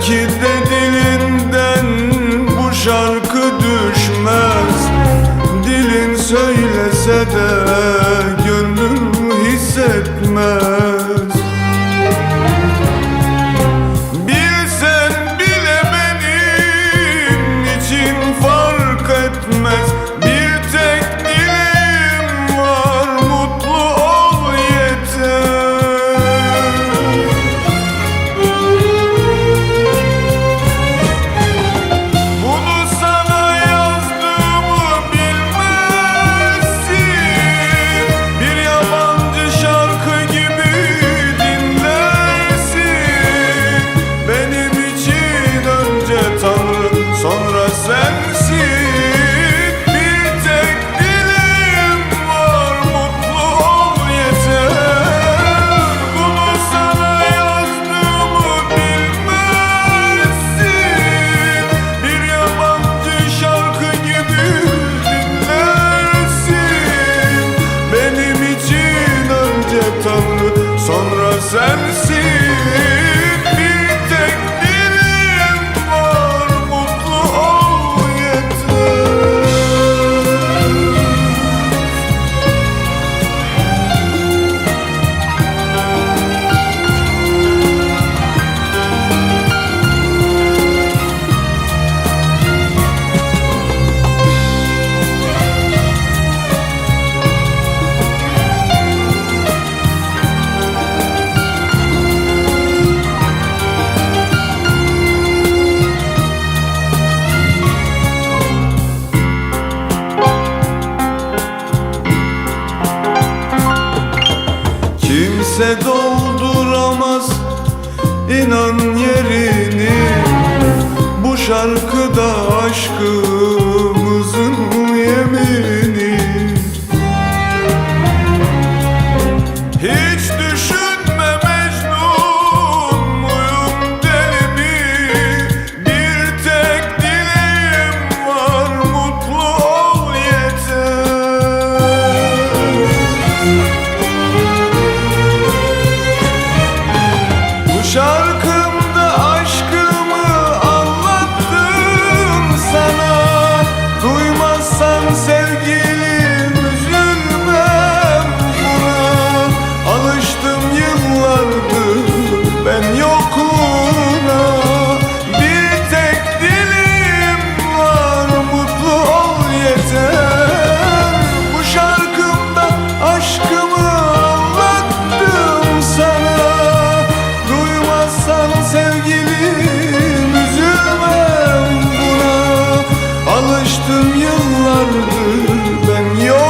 Belki de dilinden bu şarkı düşmez. Dilin söylese de gönlüm hissetmez. dolduramaz. İnan yerini Bu şarkıda aşkım. Alıştım yıllardır ben yok